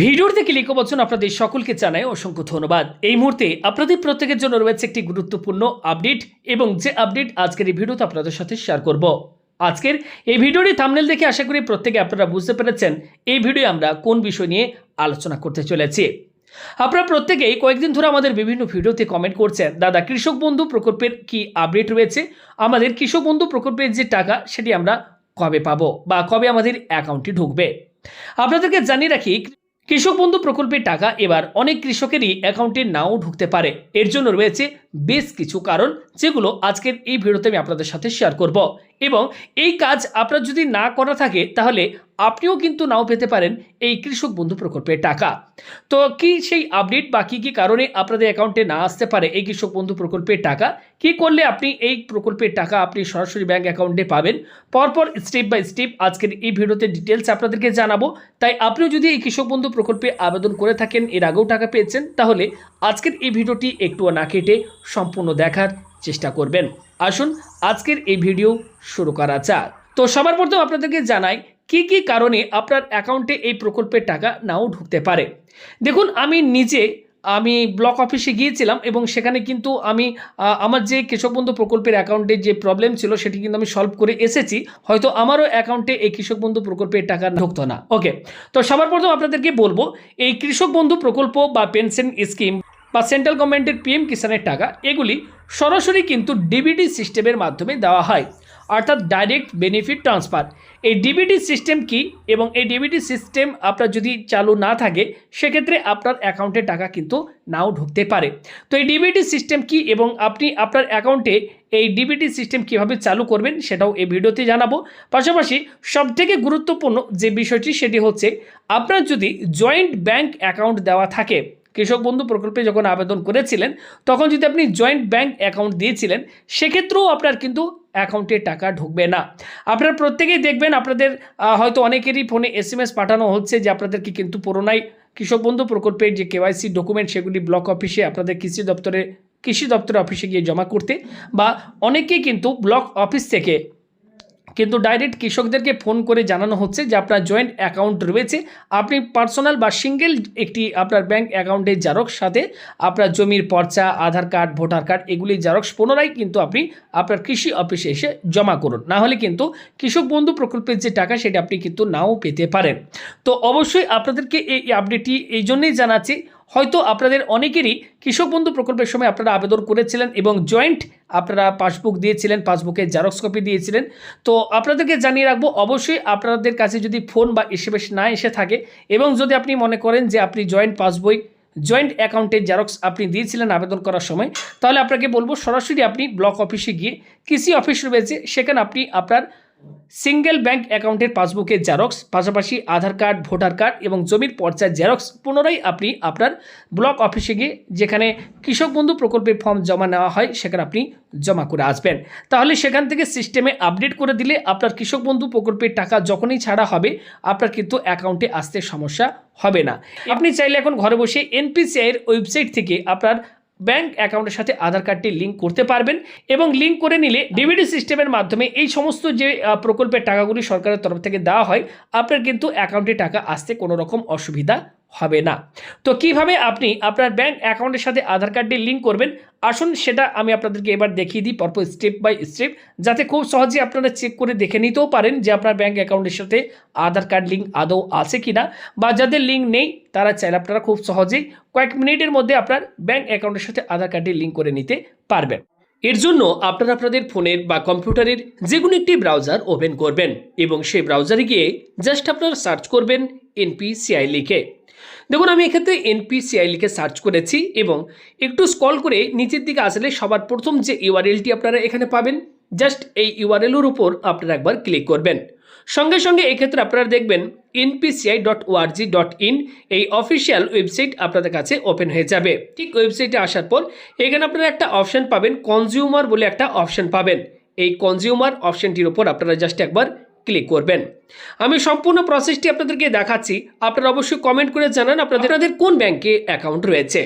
ভিডিওর থেকে লিখে বলছেন আপনাদের সকলকে জানাই অসংখ্য ধন্যবাদ। এই মুহূর্তে আপনাদের প্রত্যেকের জন্য রয়েছে একটি গুরুত্বপূর্ণ আপডেট এবং যে আপডেট আজকের এই ভিডিওতে আপনাদের সাথে শেয়ার করব। আজকের এই ভিডিওটি থামনেল দেখে আশা করি প্রত্যেকে আপনারা বুঝতে পেরেছেন এই ভিডিও আমরা কোন বিষয় নিয়ে আলোচনা করতে চলেছি। আপনারা প্রত্যেকেই কয়েকদিন ধরে আমাদের বিভিন্ন ভিডিওতে কমেন্ট করছেন, দাদা, কৃষক বন্ধু প্রকল্পের কি আপডেট রয়েছে? আমাদের কৃষক বন্ধু প্রকল্পের যে টাকা, সেটি আমরা কবে পাবো বা কবে আমাদের অ্যাকাউন্টে ঢুকবে? আপনাদেরকে জানিয়ে রাখি কৃষক বন্ধু প্রকল্পের টাকা এবার অনেক কৃষকেরই অ্যাকাউন্টে নাও ঢুকতে পারে। এর জন্য রয়েছে বেশ কিছু কারণ, যেগুলো আজকের এই ভিডিওতে আমি আপনাদের সাথে শেয়ার করব। এবং এই কাজ আপনার যদি না করা থাকে, তাহলে আপনিও কিন্তু নাও পেতে পারেন এই কৃষক বন্ধু প্রকল্পের টাকা। তো কি সেই আপডেট বা কী কী কারণে আপনাদের অ্যাকাউন্টে না আসতে পারে এই কৃষক বন্ধু প্রকল্পের টাকা? কি করলে আপনি এই প্রকল্পের টাকা আপনি সরাসরি ব্যাঙ্ক অ্যাকাউন্টে পাবেন? পরপর স্টেপ বাই স্টেপ আজকের এই ভিডিওতে ডিটেলস আপনাদেরকে জানাব। তাই আপনিও যদি এই কৃষক বন্ধু প্রকল্পে আবেদন করে থাকেন, এর আগেও টাকা পেয়েছেন, তাহলে আজকের এই ভিডিওটি একটুও না কেটে সম্পূর্ণ দেখার চেষ্টা করবেন। আসুন আজকের এই ভিডিও শুরু করা যাক। তো সবার প্রথম আপনাদেরকে জানাই, কি কি কারণে আপনার অ্যাকাউন্টে এই প্রকল্পের টাকা নাও ঢুকতে পারে? দেখুন, আমি নিজে, আমি ব্লক অফিসে গিয়েছিলাম এবং সেখানে কিন্তু আমি আমার যে কৃষক বন্ধু প্রকল্পের অ্যাকাউন্টে যে প্রবলেম ছিল সেটি কিন্তু আমি সলভ করে এসেছি। হয়তো আমারও অ্যাকাউন্টে এই কৃষক বন্ধু প্রকল্পের টাকা ঢুকতো না। ওকে তো সবার প্রথম আপনাদেরকে বলব, এই কৃষক বন্ধু প্রকল্প বা পেনশন স্কিম বা সেন্ট্রাল গভর্নমেন্টের পিএম কিষানের টাকা, এগুলি সরাসরি কিন্তু ডিবিটি সিস্টেমের মাধ্যমে দেওয়া হয়। অর্থাৎ ডাইরেক্ট বেনিফিট ট্রান্সফার এই ডিবিটি সিস্টেম কি এবং এই ডিবিটি সিস্টেম আপনার যদি চালু না থাকে, সেক্ষেত্রে আপনার অ্যাকাউন্টে টাকা কিন্তু নাও ঢুকতে পারে। তো এই ডিবিটি সিস্টেম কি এবং আপনি আপনার অ্যাকাউন্টে এই ডিবিটি সিস্টেম কীভাবে চালু করবেন, সেটাও এই ভিডিওতে জানাব। পাশাপাশি সবথেকে গুরুত্বপূর্ণ যে বিষয়টি, সেটি হচ্ছে আপনার যদি জয়েন্ট ব্যাংক অ্যাকাউন্ট দেওয়া থাকে কৃষক বন্ধু প্রকল্পে যখন আবেদন করেছিলেন, তখন যদি আপনি জয়েন্ট ব্যাংক অ্যাকাউন্ট দিয়েছিলেন, সেক্ষেত্রেও আপনার কিন্তু অ্যাকাউন্টে টাকা ঢুকবে না। আপনারা প্রত্যেকেই দেখবেন, আপনাদের হয়তো অনেকেরই ফোনে এস এম পাঠানো হচ্ছে যে আপনাদেরকে কিন্তু পুরোনাই কৃষক বন্ধু প্রকল্পের যে কেওয়াইসি ডকুমেন্ট সেগুলি ব্লক অফিসে আপনাদের কৃষি দপ্তরে, কৃষি দপ্তর অফিসে গিয়ে জমা করতে বা অনেকেই কিন্তু ব্লক অফিস থেকে কিন্তু ডাইরেক্ট কৃষকদেরকে ফোন করে জানানো হচ্ছে যে আপনার জয়েন্ট অ্যাকাউন্ট রয়েছে। আপনি পার্সোনাল বা সিঙ্গেল একটি আপনার ব্যাংক অ্যাকাউন্টের জেরক্স সাথে আপনার জমির পর্চা, আধার কার্ড, ভোটার কার্ড এগুলি জেরক্স পুনরায় কিন্তু আপনি আপনার কৃষি অফিসে এসে জমা করুন। না হলে কিন্তু কৃষক বন্ধু প্রকল্পের যে টাকা সেটা আপনি কিন্তু নাও পেতে পারেন। তো অবশ্যই আপনাদেরকে এই আপডেটটি এই জন্যই জানাচ্ছি হয়তো আপনাদের অনেকেরই কৃষক বন্ধু প্রকল্পের সময় আপনারা আবেদন করেছিলেন এবং জয়েন্ট আপনারা পাসবুক দিয়েছিলেন পাসবুকের জেরক্স কপি দিয়েছিলেন। তো আপনাদেরকে জানিয়ে রাখব, অবশ্যই আপনাদের কাছে যদি ফোন বা এসএমএস না এসে থাকে এবং যদি আপনি মনে করেন যে আপনি জয়েন্ট পাসবই, জয়েন্ট অ্যাকাউন্টের জেরক্স আপনি দিয়েছিলেন আবেদন করার সময়, তাহলে আপনাকে বলব সরাসরি আপনি ব্লক অফিসে গিয়ে কৃষি অফিস রয়েছে, সেখানে আপনি আপনার সিঙ্গেল ব্যাংক অ্যাকাউন্টের পাসবুকের জেরক্স পাশাপাশি আধার কার্ড ভোটার কার্ড এবং জমির পর্চার জেরক্স পুনরায় আপনি আপনার ব্লক অফিসে গিয়ে যেখানে কৃষক বন্ধু প্রকল্পের ফর্ম জমা নেওয়া হয়, সেখানে আপনি জমা করে আসবেন। তাহলে সেখান থেকে সিস্টেমে আপডেট করে দিলে আপনার কৃষক বন্ধু প্রকল্পের টাকা যখনই ছাড়া হবে, আপনার কিন্তু অ্যাকাউন্টে আসতে সমস্যা হবে না। আপনি চাইলে এখন ঘরে বসে এনপিসিআইয়ের ওয়েবসাইট থেকে আপনার ব্যাংক অ্যাকাউন্টের সাথে আধার কার্ডটি লিঙ্ক করতে পারবেন এবং লিঙ্ক করে নিলে ডিবিডি সিস্টেমের মাধ্যমে এই সমস্ত যে প্রকল্পের টাকাগুলি সরকারের তরফ থেকে দেওয়া হয়, আপনার কিন্তু অ্যাকাউন্টে টাকা আসতে কোনো রকম অসুবিধা হবে না। তো কীভাবে আপনি আপনার ব্যাংক অ্যাকাউন্টের সাথে আধার কার্ডটি লিঙ্ক করবেন? আসুন সেটা আমি আপনাদেরকে এবার দেখিয়ে দিই পরপর স্টেপ বাই স্টেপ যাতে খুব সহজে আপনারা চেক করে দেখে নিতেও পারেন যে আপনার ব্যাংক অ্যাকাউন্টের সাথে আধার কার্ড লিঙ্ক আদৌ আছে কি না বা যাদের লিঙ্ক নেই, তারা চাইলে আপনারা খুব সহজেই কয়েক মিনিটের মধ্যে আপনার ব্যাংক অ্যাকাউন্টের সাথে আধার কার্ডটি লিঙ্ক করে নিতে পারবেন। এর জন্য আপনারা আপনাদের ফোনের বা কম্পিউটারের যে কোনো একটি ব্রাউজার ওপেন করবেন এবং সেই ব্রাউজারে গিয়ে জাস্ট আপনারা সার্চ করবেন এনপিসিআই লিখে। দেখুন, আমি এক্ষেত্রে এনপিসিআই লিখে সার্চ করেছি এবং একটু স্কল করে নিচের দিকে আসলে সবার প্রথম যে ইউআরএলটি আপনারা এখানে পাবেন জাস্ট এই ইউআরএলের উপর আপনারা একবার ক্লিক করবেন। সঙ্গে সঙ্গে এক্ষেত্রে আপনারা দেখবেন NPCI dot org dot in এই অফিসিয়াল ওয়েবসাইট আপনাদের কাছে ওপেন হয়ে যাবে। ঠিক ওয়েবসাইটে আসার পর এখানে আপনারা একটা অপশন পাবেন কনজিউমার বলে একটা অপশন পাবেন। এই কনজিউমার অপশনটির উপর আপনারা জাস্ট একবার ক্লিক করবেন। আমি সম্পূর্ণ প্রসেসটি আপনাদেরকে দেখাচ্ছি। আপনারা অবশ্যই কমেন্ট করে জানান আপনাদের আপনাদের কোন ব্যাংকে অ্যাকাউন্ট রয়েছে।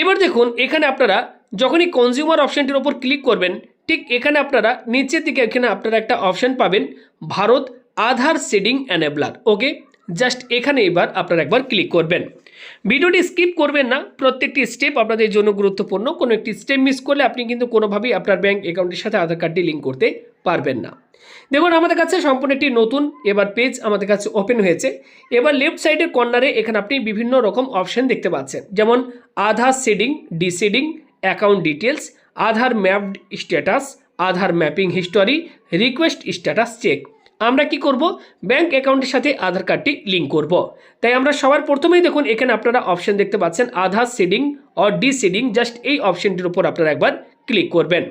এবার দেখুন, এখানে আপনারা যখনই কনজিউমার অপশনটির ওপর ক্লিক করবেন, ঠিক এখানে আপনারা নিচের দিকে এখানে আপনারা একটা অপশন পাবেন, Bharat Aadhaar seeding enabler okay just এখানে এবার আপনারা একবার ক্লিক করবেন। ভিডিওটি স্কিপ করবেন না, প্রত্যেকটি স্টেপ আপনাদের জন্য গুরুত্বপূর্ণ। কোনো একটি স্টেপ মিস করলে আপনি কিন্তু কোনোভাবেই আপনার ব্যাঙ্ক অ্যাকাউন্টের সাথে আধার কার্ডটি লিঙ্ক করতে পারবেন না। দেখুন, আমাদের কাছে সম্পূর্ণ একটি নতুন এবার পেজ আমাদের কাছে ওপেন হয়েছে। এবার লেফট সাইডের কর্নারে এখানে আপনি বিভিন্ন রকম অপশন দেখতে পাচ্ছেন। যেমন, Aadhaar seeding deseeding account details Aadhaar mapped status, Aadhaar mapping history, request status check. আমরা কি করব? ব্যাংক অ্যাকাউন্টের সাথে আধার কার্ডটি লিঙ্ক করব। তাই আমরা সবার প্রথমেই দেখুন, এখানে আপনারা অপশন দেখতে পাচ্ছেন Aadhaar seeding or deseeding just এই অপশনটির উপর আপনারা একবার ক্লিক করবেন।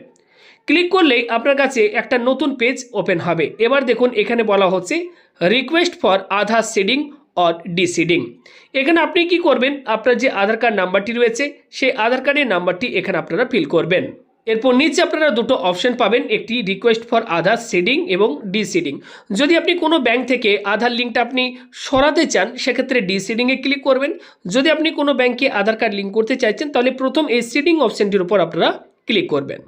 ক্লিক করলেই আপনার কাছে একটা নতুন পেজ ওপেন হবে। এবার দেখুন, এখানে বলা হচ্ছে request for Aadhaar seeding or deseeding এখানে আপনি কি করবেন? আপনার যে আধার কার্ড নাম্বারটি রয়েছে, সেই আধার কার্ডের নাম্বারটি এখানে আপনারা ফিল করবেন। এরপর নিচে আপনারা দুটো অপশন পাবেন, একটি রিকোয়েস্ট ফর আধার সিডিং এবং ডিসিডিং যদি আপনি কোনো ব্যাংক থেকে আধার লিঙ্কটা আপনি সরাতে চান, সেক্ষেত্রে ডিসিডিংয়ে ক্লিক করবেন। যদি আপনি কোনো ব্যাংকে আধার কার্ড লিঙ্ক করতে চাইছেন, তাহলে প্রথম এই সিডিং অপশনটির উপর আপনারা ক্লিক করবেন।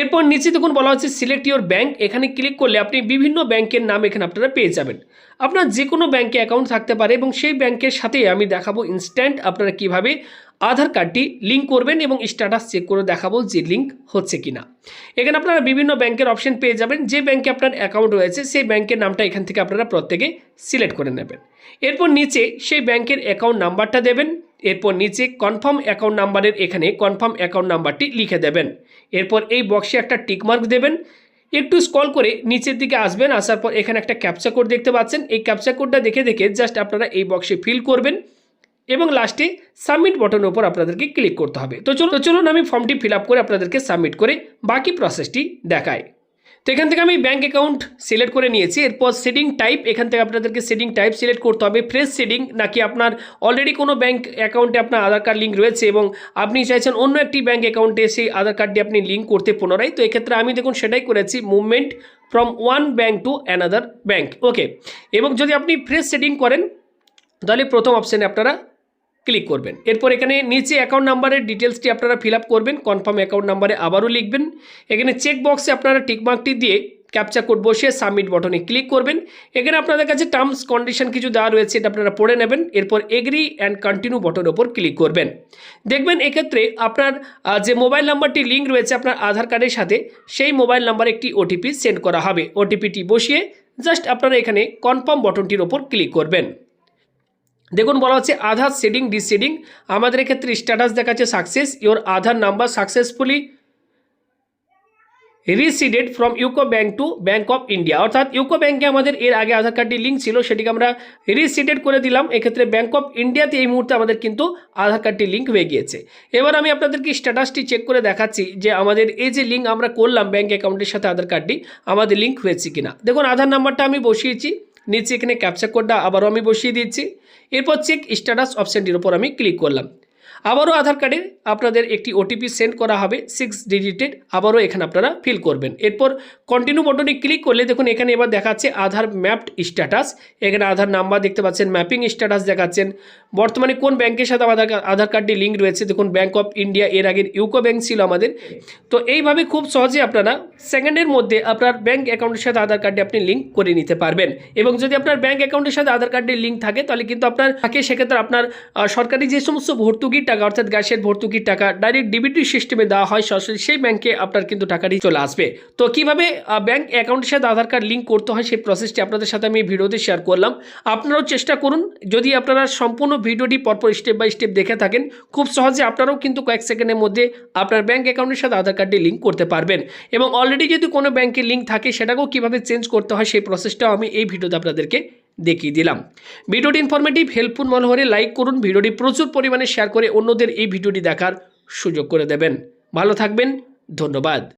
এরপর নিচে দেখুন বলা হচ্ছে সিলেক্ট ইউর ব্যাংক এখানে ক্লিক করলে আপনি বিভিন্ন ব্যাংকের নাম এখানে আপনারা পেয়ে যাবেন। আপনার যে কোনো ব্যাংকে অ্যাকাউন্ট থাকতে পারে এবং সেই ব্যাংকের সাথে আমি দেখাবো ইনস্ট্যান্ট আপনারা কীভাবে আধার কার্ডটি লিঙ্ক করবেন এবং স্ট্যাটাস চেক করে দেখাবো যে লিঙ্ক হচ্ছে কিনা। এখানে আপনারা বিভিন্ন ব্যাংকের অপশন পেয়ে যাবেন। যে ব্যাংকে আপনার অ্যাকাউন্ট রয়েছে, সেই ব্যাংকের নামটা এখান থেকে আপনারা প্রত্যেকে সিলেক্ট করে নেবেন। এরপর নিচে সেই ব্যাংকের অ্যাকাউন্ট নাম্বারটা দেবেন। এরপর নিচে কনফার্ম অ্যাকাউন্ট নাম্বারের এখানে কনফার্ম অ্যাকাউন্ট নাম্বারটি লিখে দেবেন। এরপর এই বক্সে একটা টিকমার্ক দেবেন। একটু স্কল করে নিচের দিকে আসবেন। আসার পর এখানে একটা ক্যাপচা কোড দেখতে পাচ্ছেন। এই ক্যাপচা কোডটা দেখে দেখে জাস্ট আপনারা এই বক্সে ফিল করবেন। এবং লাস্টে সাবমিট বটনের উপর আপনাদেরকে ক্লিক করতে হবে। তো চলো চলুন আমি ফর্মটি ফিল করে আপনাদেরকে সাবমিট করে বাকি প্রসেসটি দেখাই। তো এখান থেকে আমি ব্যাঙ্ক অ্যাকাউন্ট সিলেক্ট করে নিয়েছি। এরপর সেডিং টাইপ এখান থেকে আপনাদেরকে সেডিং টাইপ সিলেক্ট করতে হবে। ফ্রেশ সেডিং নাকি আপনার অলরেডি কোনো ব্যাঙ্ক অ্যাকাউন্টে আপনার আধার কার্ড লিঙ্ক রয়েছে এবং আপনি চাইছেন অন্য একটি ব্যাঙ্ক অ্যাকাউন্টে সেই আধার কার্ডটি আপনি লিঙ্ক করতে পুনরায়, তো এক্ষেত্রে আমি দেখুন সেটাই করেছি। Movement from one bank to another bank okay এবং যদি আপনি ফ্রেশ সেটিং করেন, তাহলে প্রথম অপশানে আপনারা ক্লিক করবেন। এরপর এখানে নিচে অ্যাকাউন্ট নাম্বারের ডিটেলসটি আপনারা ফিল করবেন কনফার্ম অ্যাকাউন্ট নাম্বারে আবারও লিখবেন। এখানে চেক বক্সে আপনারা টিকমার্কটি দিয়ে ক্যাপচা কোড বসিয়ে সাবমিট বটনে ক্লিক করবেন। এখানে আপনাদের কাছে টার্মস কন্ডিশন কিছু দেওয়া রয়েছে এটা আপনারা পড়ে নেবেন। এরপর এগ্রি অ্যান্ড কন্টিনিউ বটনের ওপর ক্লিক করবেন। দেখবেন এক্ষেত্রে আপনার যে মোবাইল নাম্বারটি লিঙ্ক রয়েছে আপনার আধার কার্ডের সাথে, সেই মোবাইল নাম্বারে একটি ওটিপি সেন্ড করা হবে। ওটিপিটি বসিয়ে জাস্ট আপনারা এখানে কনফার্ম বটনটির ওপর ক্লিক করবেন। দেখুন, বলা হচ্ছে আধার সেডিং, ডিসেডিং। আমাদের এক্ষেত্রে স্ট্যাটাস দেখাচ্ছে success. Your Aadhaar number successfully reseeded from UCO Bank to Bank of India. অর্থাৎ ইউকো ব্যাংকে আমাদের এর আগে আধার কার্ডটি লিঙ্ক ছিল, সেটিকে আমরা রিসিডেড করে দিলাম। এক্ষেত্রে ব্যাংক অফ ইন্ডিয়াতে এই মুহূর্তে আমাদের কিন্তু আধার কার্ডটি লিঙ্ক হয়ে গিয়েছে। এবার আমি আপনাদেরকে স্ট্যাটাসটি চেক করে দেখাচ্ছি যে আমাদের এই যে লিঙ্ক আমরা করলাম ব্যাংক অ্যাকাউন্টের সাথে আধার কার্ডটি, আমাদের লিঙ্ক হয়েছে কিনা। দেখুন, আধার নাম্বারটা আমি বসিয়েছি। নিচে এখানে ক্যাপচা কোডটা আবারও আমি বসিয়ে দিচ্ছি এরপর চেক স্ট্যাটাস অপশানটির ওপর আমি ক্লিক করলাম। আবারও আধার কার্ডে আপনাদের একটি ওটিপি সেন্ড করা হবে সিক্স ডিজিটেড আবারও এখানে আপনারা ফিল করবেন। এরপর কন্টিনিউ বটনে ক্লিক করলে দেখুন এখানে এবার দেখাচ্ছে আধার ম্যাপড স্ট্যাটাস এখানে আধার নাম্বার দেখতে পাচ্ছেন ম্যাপিং স্ট্যাটাস দেখাচ্ছেন। বর্তমানে কোন ব্যাংকের সাথে আধার আধার কার্ডটি লিঙ্ক রয়েছে? দেখুন ব্যাংক অফ ইন্ডিয়া এর আগের ইউকো ব্যাংক ছিল আমাদের। তো এইভাবে খুব সহজে আপনারা সেকেন্ডের মধ্যে আপনার ব্যাংক অ্যাকাউন্টের সাথে আধার কার্ডটি আপনি লিঙ্ক করে নিতে পারবেন। এবং যদি আপনার ব্যাংক অ্যাকাউন্টের সাথে আধার কার্ডের লিঙ্ক থাকে, তাহলে কিন্তু আপনার থাকে সেক্ষেত্রে আপনার সরকারি যে সমস্ত ভর্তুকির টাকা, অর্থাৎ গ্যাসের ভর্তুকির টাকা ডাইরেক্ট ডিবিটি সিস্টেমে দেওয়া হয়, সরাসরি সেই ব্যাংকে আপনার কিন্তু টাকাটি চলে আসবে। তো কীভাবে ব্যাংক অ্যাকাউন্টের সাথে আধার কার্ড লিঙ্ক করতে হয়, সেই প্রসেসটি আপনাদের সাথে আমি ভিডিওতে শেয়ার করলাম। আপনারাও চেষ্টা করুন, যদি আপনারা সম্পূর্ণ ভিডিওটি পরপর স্টেপ বাই স্টেপ দেখে থাকেন। খুব সহজে আপনারাও কিন্তু কয়েক সেকেন্ডের মধ্যে আপনার ব্যাঙ্ক অ্যাকাউন্টের সাথে আধার কার্ডটি লিঙ্ক করতে পারবেন। এবং অলরেডি যদি কোনো ব্যাংকের লিঙ্ক থাকে, সেটাকেও কীভাবে চেঞ্জ করতে হয় সেই প্রসেসটাও আমি এই ভিডিওতে আপনাদেরকে দেখিয়ে দিলাম। ভিডিওটি ইনফরমেটিভ হেল্পফুল মনে হলে লাইক করুন। ভিডিওটি প্রচুর পরিমাণে শেয়ার করে অন্যদের এই ভিডিওটি দেখার সুযোগ করে দেবেন। ভালো থাকবেন। ধন্যবাদ।